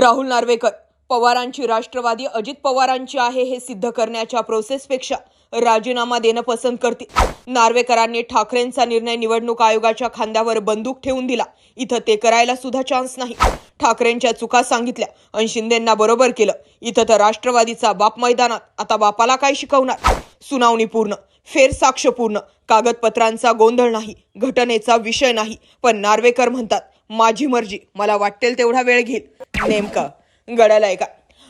राहुल नार्वेकर. पवारांची राष्ट्रवादी अजित पवारांची आहे हे सिद्ध करण्याच्या प्रोसेसपेक्षा राजीनामा देणं पसंत करतील. नार्वेकरांनी ठाकरेंचा निर्णय निवडणूक आयोगाच्या खांद्यावर बंदूक ठेवून दिला. इथं ते करायला सुद्धा चान्स नाही. ठाकरेंच्या चुका सांगितल्या आणि शिंदेंना बरोबर केलं. इथं तर राष्ट्रवादीचा बाप मैदानात. आता बापाला काय शिकवणार? सुनावणी पूर्ण. फेर पूर्ण. कागदपत्रांचा गोंधळ नाही. घटनेचा विषय नाही. पण नार्वेकर म्हणतात माझी मर्जी. मला वाटेल तेवढा वेळ घेईल. नेमका. गडाला का?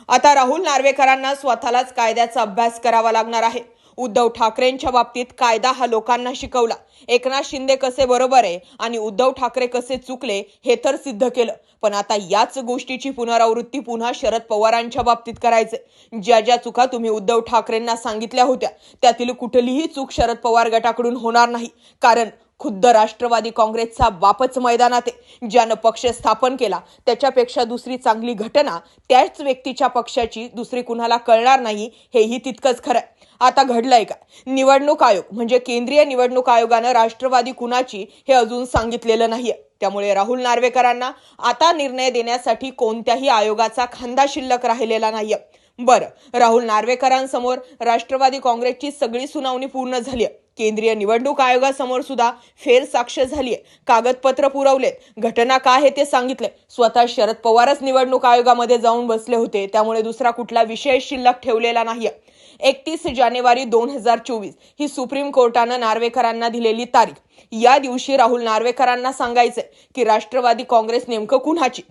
आता राहुल नार्वेकरांना स्वतःलाच कायद्याचा अभ्यास करावा लागणार आहे. उद्धव ठाकरेंच्या बाबतीत कायदा हा लोकांना शिकवला. एकनाथ शिंदे कसे बरोबर आहे आणि उद्धव ठाकरे कसे चुकले हे तर सिद्ध केलं. पण आता याच गोष्टीची पुनरावृत्ती पुन्हा शरद पवारांच्या बाबतीत करायचे ज्या ज्या चुका तुम्ही उद्धव ठाकरेंना सांगितल्या होत्या त्यातील कुठलीही चूक शरद पवार गटाकडून होणार नाही. कारण खुद्द राष्ट्रवादी काँग्रेसचा बापच मैदानात आहे. ज्यानं पक्ष स्थापन केला त्याच्यापेक्षा दुसरी चांगली घटना त्याच व्यक्तीच्या पक्षाची दुसरी कुणाला कळणार नाही हेही तितकंच खरं आहे. आता घडलंय का निवडणूक आयोग म्हणजे केंद्रीय निवडणूक आयोगानं राष्ट्रवादी कुणाची हे अजून सांगितलेलं नाहीये. त्यामुळे राहुल नार्वेकरांना आता निर्णय देण्यासाठी कोणत्याही आयोगाचा खांदा शिल्लक राहिलेला नाहीये. बरं राहुल नार्वेकरांसमोर राष्ट्रवादी काँग्रेसची सगळी सुनावणी पूर्ण झाली आहे केंद्रीय निवडणूक आयोगासमोर सुद्धा फेर साक्ष आहे कागदपत्र पुरवलेत. घटना काय आहे ते सांगितले स्वतः शरद पवारच निवडणूक आयोगामध्ये जाऊन बसले होते. त्यामुळे दुसरा कुठला विषय शिल्लक ठेवलेला नाहीये. एकतीस जानेवारी दोन हजार चोवीस ही सुप्रीम कोर्टानं नार्वेकरांना दिलेली तारीख. या दिवशी राहुल नार्वेकरांना सांगायचंय की राष्ट्रवादी काँग्रेस नेमकं कुणाची?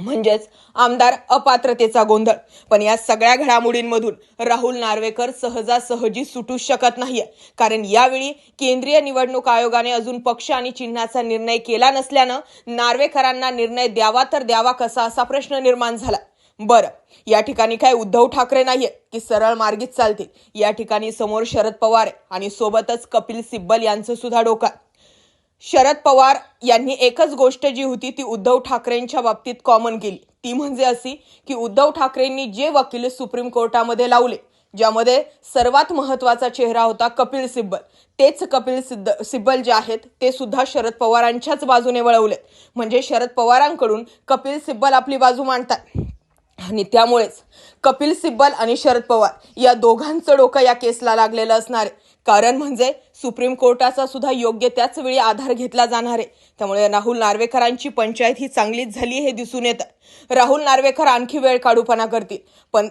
म्हणजेच आमदार अपात्रतेचा गोंधळ. पण या सगळ्या घडामोडींमधून राहुल नार्वेकर सहजासहजी सुटू शकत नाहीये. कारण यावेळी केंद्रीय निवडणूक आयोगाने अजून पक्ष आणि चिन्हाचा निर्णय केला नसल्यानं नार्वेकरांना निर्णय द्यावा तर द्यावा कसा असा प्रश्न निर्माण झाला. बरं या ठिकाणी काय उद्धव ठाकरे नाहीये की सरळ मार्गीच चालतील? या ठिकाणी समोर शरद पवार आणि सोबतच कपिल सिब्बल यांचं सुद्धा डोकं शरद पवार यांनी एकच गोष्ट जी होती ती उद्धव ठाकरेंच्या बाबतीत कॉमन केली. ती म्हणजे अशी की उद्धव ठाकरेंनी जे वकील सुप्रीम कोर्टामध्ये लावले ज्यामध्ये सर्वात महत्त्वाचा चेहरा होता कपिल सिब्बल. तेच कपिल सिद्ध सिब्बल जे आहेत ते सुद्धा शरद पवारांच्याच बाजूने वळवलेत. म्हणजे शरद पवारांकडून कपिल सिब्बल आपली बाजू मांडतात. आणि त्यामुळेच कपिल सिब्बल आणि शरद पवार या दोघांचं डोकं या केसला लागलेलं असणार आहे. कारण म्हणजे सुप्रीम कोर्टाचा सुद्धा योग्य त्याच वेळी आधार घेतला जाणार आहे. त्यामुळे राहुल नार्वेकरांची पंचायत ही चांगलीच झाली हे दिसून येतं. राहुल नार्वेकर आणखी वेळ काढूपणा करतील. पण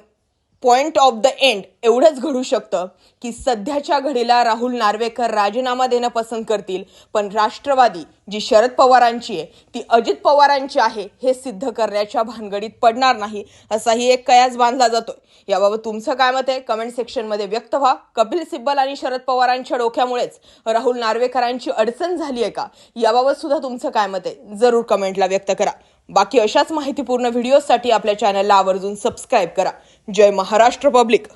पॉइंट ऑफ द एंड एवढंच घडू शकतं की सध्याच्या घडीला राहुल नार्वेकर राजीनामा देणं पसंत करतील. पण राष्ट्रवादी जी शरद पवारांची आहे ती अजित पवारांची आहे हे सिद्ध करण्याच्या भानगडीत पडणार नाही असाही एक कयास बांधला जातो याबाबत तुमचं काय मत आहे? कमेंट सेक्शनमध्ये व्यक्त व्हा. कपिल सिब्बल आणि शरद पवारांच्या डोक्यामुळेच राहुल नार्वेकरांची अडचण झाली आहे का? याबाबत सुद्धा तुमचं काय मत आहे? जरूर कमेंटला व्यक्त करा. बाकी अशाच माहितीपूर्ण व्हिडिओसाठी आपल्या चॅनलला आवर्जून सबस्क्राईब करा. जय महाराष्ट्र पब्लिक